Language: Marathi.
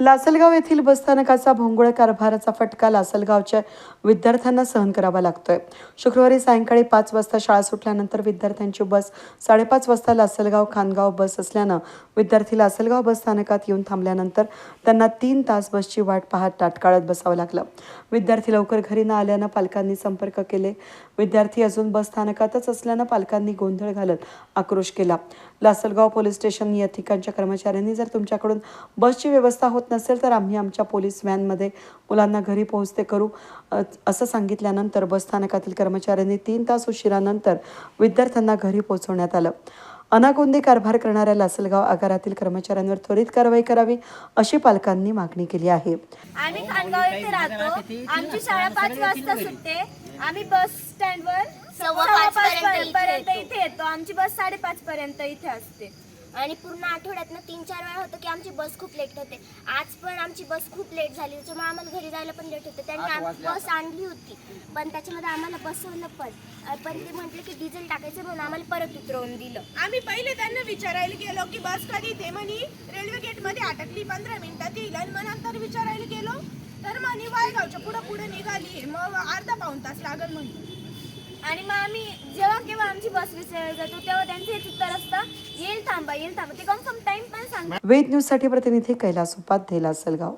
लासलगाव येथील बसस्थानकाचा भोंगळ कारभाराचा फटका लासलगावच्या विद्यार्थ्यांना सहन करावा लागतोय. शुक्रवारी सायंकाळी पाच वाजता शाळा सुटल्यानंतर विद्यार्थ्यांची बस साडेपाच वाजता लासलगाव खानगाव बस असल्यानं विद्यार्थी लासलगाव बसस्थानकात येऊन थांबल्यानंतर त्यांना तीन तास बसची वाट पाहत टाटकाळत बसावं लागलं. विद्यार्थी लवकर घरी न आल्यानं पालकांनी संपर्क केले. विद्यार्थी अजून बस स्थानकातच असल्यानं पालकांनी गोंधळ घालत आक्रोश केला. लासलगाव पोलीस स्टेशन या ठिकाणच्या कर्मचाऱ्यांनी जर तुमच्याकडून बसची व्यवस्था होत नसेल तर आम्ही आमच्या पोलीस व्हॅनमध्ये मुलांना घरी पोहोचते करू. असं सांगितल्यानंतर बस स्थानकातील कर्मचाऱ्यांनी तीन तास उशिरानंतर विद्यार्थ्यांना घरी पोहोचवण्यात आलं. अनागोंदी कारभार करणाऱ्या लासलगाव आगारातील कर्मचाऱ्यांवर त्वरित कारवाई करावी अशी पालकांनी मागणी केली आहे. आम्ही खानगाव येथे राहतो. आमची शाळा पाच वाजता सुटते. आम्ही बस स्टँडवर सव्वा सव्वा पाच पर्यंत इथे पर्यंत येतो. इथे येतो. आमची बस साडेपाच पर्यंत इथे असते. आणि पूर्ण आठवड्यातनं तीन चार वेळा होतं की आमची बस खूप लेट होते. आज पण आमची बस खूप लेट झाली. त्याच्यामुळे आम्हाला घरी जायला पण लेट होते. त्यांनी आम- बस आणली होती. पण त्याच्यामध्ये आम्हाला बसवलं पण. अं, पण ते म्हटलं की डिझेल टाकायचं म्हणून आम्हाला परत उतरवून दिलं. आम्ही पहिले त्यांना विचारायला गेलो की बस कधी ते म्हणी? रेल्वे गेटमध्ये अटकली पंधरा मिनिटात येईल आणि मग नंतर विचारायला गेलो. तर म्हणी वायगावच्या पुढे पुढे निघाली. मग अर्धा पाऊन तास लागल म्हणून आणि मग आम्ही जेव्हा केव्हा आमची बस विसरायला जातो तेव्हा त्यांचं हेच उत्तर असतं मुंबई येईल त्यामध्ये ते कन्फर्म टाइम पण सांग वेद न्यूजसाठी प्रतिनिधी कैलास उपाध्ये सलगाव